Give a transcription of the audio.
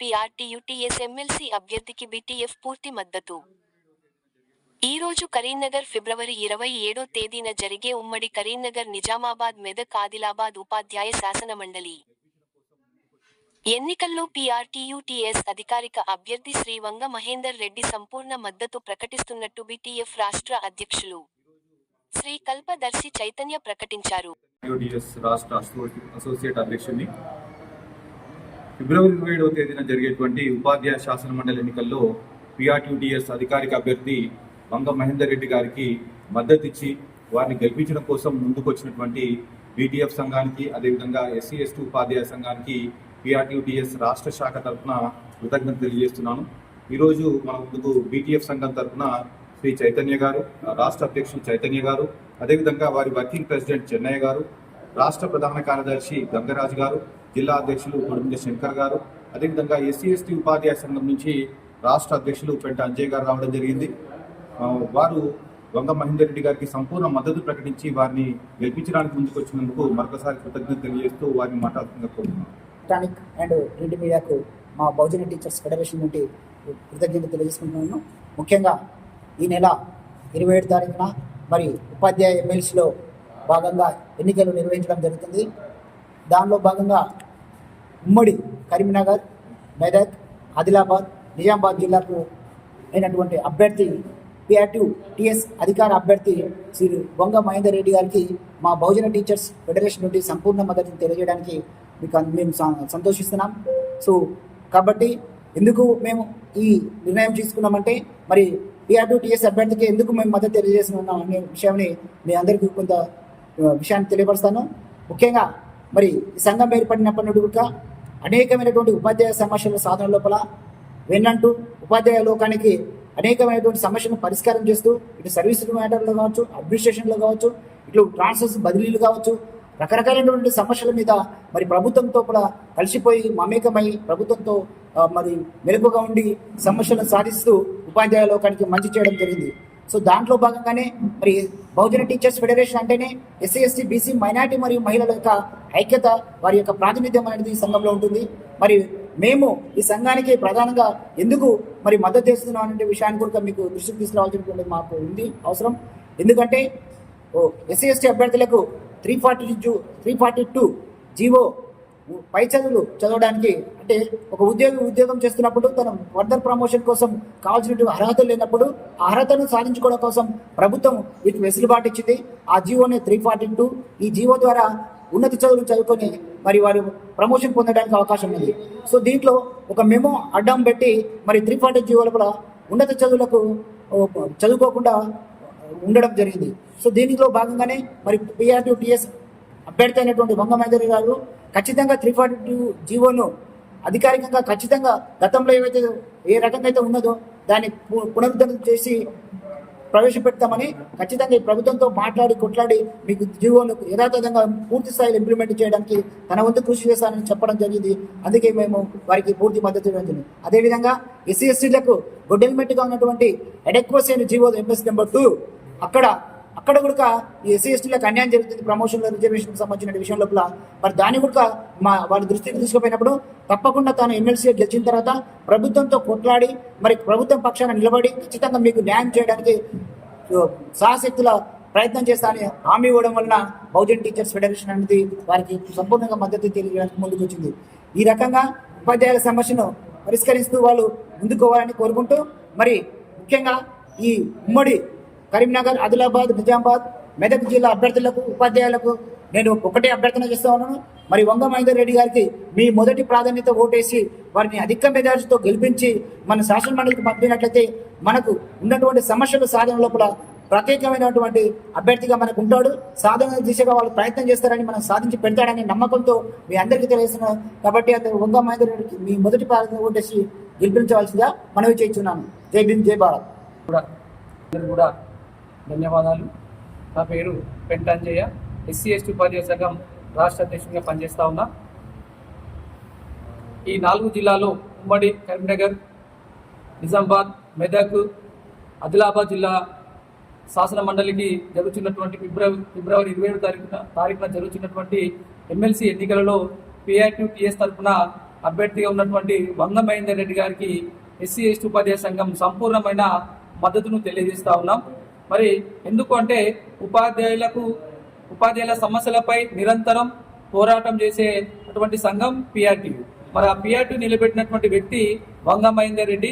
PRTUTS MLC అభ్యర్థికి BTF పూర్తి మద్దతు. ఈ రోజు కరీంనగర్ ఫిబ్రవరి ఇరవై ఏడో తేదీన జరిగే ఉమ్మడి కరీంనగర్ నిజామాబాద్ మెదక్ ఆదిలాబాద్ ఉపాధ్యాయ శాసన మండలి. ఎన్నికల్లో పీఆర్టీయూటీఎస్ అధికారిక అభ్యర్థి శ్రీ వంగ మహేందర్ రెడ్డి సంపూర్ణ మద్దతు ప్రకటిస్తున్నట్టు బీటీఎఫ్ రాష్ట్ర అధ్యక్షులు శ్రీ కల్పదర్శి చైతన్య ప్రకటించారు. రాష్ట్ర అసోసియేట్ అధ్యక్షుడిని ఫిబ్రవరి ఇరవై ఏడవ తేదీన జరిగేటువంటి ఉపాధ్యాయ శాసన మండలి ఎన్నికల్లో పిఆర్టీడిఎస్ అధికారిక అభ్యర్థి వంగ మహేందర్ రెడ్డి గారికి మద్దతు ఇచ్చి వారిని గెలిపించడం కోసం ముందుకొచ్చినటువంటి బీటీఎఫ్ సంఘానికి అదేవిధంగా ఎస్సీ ఎస్టీ ఉపాధ్యాయ సంఘానికి పిఆర్టీయూడిఎస్ రాష్ట్ర శాఖ తరఫున కృతజ్ఞత తెలియజేస్తున్నాను. ఈరోజు మన ముందుకు బీటీఎఫ్ సంఘం తరఫున శ్రీ చైతన్య గారు రాష్ట్ర అధ్యక్షులు చైతన్య గారు అదేవిధంగా వారి వర్కింగ్ ప్రెసిడెంట్ చెన్నయ్య గారు రాష్ట్ర ప్రధాన కార్యదర్శి గంగరాజు గారు జిల్లా అధ్యక్షులు కొడుమింజ శంకర్ గారు. అదేవిధంగా ఎస్సీ ఎస్టీ ఉపాధ్యాయ సంఘం నుంచి రాష్ట్ర అధ్యక్షులు పెంట అంజయ్ గారు రావడం జరిగింది. వారు వంగ మహేందర్ రెడ్డి గారికి సంపూర్ణ మద్దతు ప్రకటించి వారిని గెలిపించడానికి ముందుకు వచ్చినందుకు మరొకసారి కృతజ్ఞత తెలియజేస్తూ వారిని మాట్లాడుతుందని కోరుతున్నాను అండ్ ప్రింట్ మీడియాకు మా బహుజన టీచర్స్ ఫెడరేషన్ నుండి కృతజ్ఞత తెలియజేసుకుంటున్నాను. ముఖ్యంగా ఈ నెల ఇరవై ఏడు తారీఖున మరి ఉపాధ్యాయ ఎమ్మెల్సీలో భాగంగా ఎన్నికలు నిర్వహించడం జరుగుతుంది. దానిలో భాగంగా ఉమ్మడి కరీంనగర్ మెదక్ ఆదిలాబాద్ నిజామాబాద్ జిల్లాకు అయినటువంటి అభ్యర్థి పిఆర్టీ టిఎస్ అధికార అభ్యర్థి శ్రీ బొంగ మహేందర్ రెడ్డి గారికి మా బహుజన టీచర్స్ ఫెడరేషన్ నుండి సంపూర్ణ మద్దతుని తెలియజేయడానికి మీకు మేము సంతోషిస్తున్నాం. సో కాబట్టి ఎందుకు మేము ఈ నిర్ణయం తీసుకున్నామంటే మరి పిఆర్టీ టిఎస్ అభ్యర్థికి ఎందుకు మేము మద్దతు తెలియజేస్తున్నాం అనే విషయాన్ని మీ అందరికీ కొంత విషయాన్ని తెలియపరుస్తాను. ముఖ్యంగా మరి ఈ సంఘం ఏర్పడినప్పటి నుండి కూడా అనేకమైనటువంటి ఉపాధ్యాయ సమస్యల సాధన లోపల వెన్నంటూ ఉపాధ్యాయ లోకానికి అనేకమైనటువంటి సమస్యలను పరిష్కారం చేస్తూ ఇటు సర్వీస్ మ్యాటర్లో కావచ్చు అడ్మినిస్ట్రేషన్లో కావచ్చు ఇటు ట్రాన్స్ఫర్స్ బదిలీలు కావచ్చు రకరకాలైనటువంటి సమస్యల మీద మరి ప్రభుత్వంతో కూడా కలిసిపోయి మమేకమై ప్రభుత్వంతో మరి మెలుపుగా ఉండి సమస్యలను సాధిస్తూ ఉపాధ్యాయ లోకానికి మంచి చేయడం జరిగింది. సో దాంట్లో భాగంగానే మరి బహుజన టీచర్స్ ఫెడరేషన్ అంటేనే ఎస్సీ ఎస్టీ బీసీ మైనార్టీ మరియు మహిళల యొక్క ఐక్యత వారి యొక్క ప్రాతినిధ్యం అనేది ఈ సంఘంలో ఉంటుంది. మరి మేము ఈ సంఘానికి ప్రధానంగా ఎందుకు మరి మద్దతు చేస్తున్నాం అనే విషయాన్ని కూడా మీకు దృష్టికి తీసుకురావాల్సినటువంటి మాకు ఉంది అవసరం. ఎందుకంటే ఎస్సీ ఎస్టీ అభ్యర్థులకు త్రీ ఫార్టీ జూ త్రీ ఫార్టీ టూ జీవో పై చదువులు చదవడానికి అంటే ఒక ఉద్యోగి ఉద్యోగం చేస్తున్నప్పుడు తన ఫర్దర్ ప్రమోషన్ కోసం కావాల్సినటువంటి అర్హతలు లేనప్పుడు అర్హతను సాధించుకోవడం కోసం ప్రభుత్వం వీటికి వెసులుబాటు ఇచ్చింది. ఆ జీవోనే త్రీ ఫార్టీ టూ ఈ జీవో ద్వారా ఉన్నత చదువులు చదువుకొని మరి వారు ప్రమోషన్ పొందడానికి అవకాశం ఉంది. సో దీంట్లో ఒక మెమో అడ్డం పెట్టి మరి త్రీ ఫార్టీ జీవోల కూడా ఉన్నత చదువులకు చదువుకోకుండా ఉండడం జరిగింది. సో దీనిలో భాగంగానే మరి పిఆర్టీ టిఎస్ అభ్యర్థి అయినటువంటి వంగ గారు ఖచ్చితంగా త్రీ ఫార్టీ టూ జీవోను అధికారికంగా ఖచ్చితంగా గతంలో ఏవైతే ఏ రకంగా అయితే ఉన్నదో దాన్ని పునరుద్ధరణ చేసి ప్రవేశపెడతామని ఖచ్చితంగా ఈ ప్రభుత్వంతో మాట్లాడి కొట్లాడి మీకు జీవోను యథాతథంగా పూర్తి స్థాయిలో ఇంప్లిమెంట్ చేయడానికి తన వంతు కృషి చేస్తానని చెప్పడం జరిగింది. అందుకే మేము వారికి పూర్తి మద్దతు ఇవ్వడం జరిగింది అదేవిధంగా ఎస్సీ ఎస్టీలకు గొడ్డెల్మెట్గా ఉన్నటువంటి ఎడెక్వస్ జీవో ఎంఎస్ నెంబర్ టూ అక్కడ అక్కడ కూడా ఈ ఎస్సీ ఎస్టీలకు అన్యాయం జరుగుతుంది ప్రమోషన్ రిజర్వేషన్ సంబంధించిన విషయం లోపల. మరి దాన్ని కూడా మా వాళ్ళ దృష్టికి తీసుకుపోయినప్పుడు తప్పకుండా తాను ఎమ్మెల్సీ గెలిచిన తర్వాత ప్రభుత్వంతో కొట్లాడి మరి ప్రభుత్వం పక్షాన నిలబడి ఖచ్చితంగా మీకు న్యాయం చేయడానికి సాహశక్తుల ప్రయత్నం చేస్తానని హామీ ఇవ్వడం వలన బహుజన్ టీచర్స్ ఫెడరేషన్ అనేది వారికి సంపూర్ణంగా మద్దతు తెలియడానికి ముందుకు వచ్చింది. ఈ రకంగా ఉపాధ్యాయుల సమస్యను పరిష్కరిస్తూ వాళ్ళు ముందుకోవాలని కోరుకుంటూ మరి ముఖ్యంగా ఈ ఉమ్మడి కరీంనగర్ ఆదిలాబాద్ నిజామాబాద్ మెదక్ జిల్లా అభ్యర్థులకు ఉపాధ్యాయులకు నేను ఒకటే అభ్యర్థన చేస్తా ఉన్నాను. మరి వంగ మహేందర్ రెడ్డి గారికి మీ మొదటి ప్రాధాన్యత ఓటేసి వారిని అధిక మెజార్టీతో గెలిపించి మన శాసన మండలికి పంపినట్లయితే మనకు ఉన్నటువంటి సమస్యల సాధన లోపల ప్రత్యేకమైనటువంటి అభ్యర్థిగా మనకు ఉంటాడు. సాధన దిశగా వాళ్ళు ప్రయత్నం చేస్తారని మనం సాధించి పెడతాడనే నమ్మకంతో మీ అందరికీ తెలియజేస్తున్నాం కాబట్టి అతను వంగ మహేందర్ రెడ్డికి మీ మొదటి ప్రాధాన్యత ఓటేసి గెలిపించవలసిందిగా మనవి చేస్తున్నాను. జై భీమ్ జై భారత్. కూడా కూడా ధన్యవాదాలు. నా పేరు పెంటాంజయ్య ఎస్సీ ఎస్టీ ఉపాధ్యాయ సంఘం రాష్ట్ర అధ్యక్షుడిగా పనిచేస్తూ ఉన్నా. ఈ నాలుగు జిల్లాలో ఉమ్మడి కరీంనగర్ నిజామాబాద్ మెదక్ ఆదిలాబాద్ జిల్లా శాసన మండలికి జరుగుతున్నటువంటి ఫిబ్రవరి ఫిబ్రవరి ఇరవై ఏడు తారీఖున తారీఖున జరుగుతున్నటువంటి ఎమ్మెల్సీ ఎన్నికలలో పిఐటి తరఫున అభ్యర్థిగా ఉన్నటువంటి వంగ మహేందర్ రెడ్డి గారికి ఎస్సీ ఎస్టీ ఉపాధ్యాయ సంఘం సంపూర్ణమైన మద్దతును తెలియజేస్తా ఉన్నాం. మరి ఎందుకు అంటే ఉపాధ్యాయులకు ఉపాధ్యాయుల సమస్యలపై నిరంతరం పోరాటం చేసే అటువంటి సంఘం పిఆర్టీ మరి ఆ పిఆర్టీ నిలబెట్టినటువంటి వ్యక్తి వంగ మహేందర్ రెడ్డి.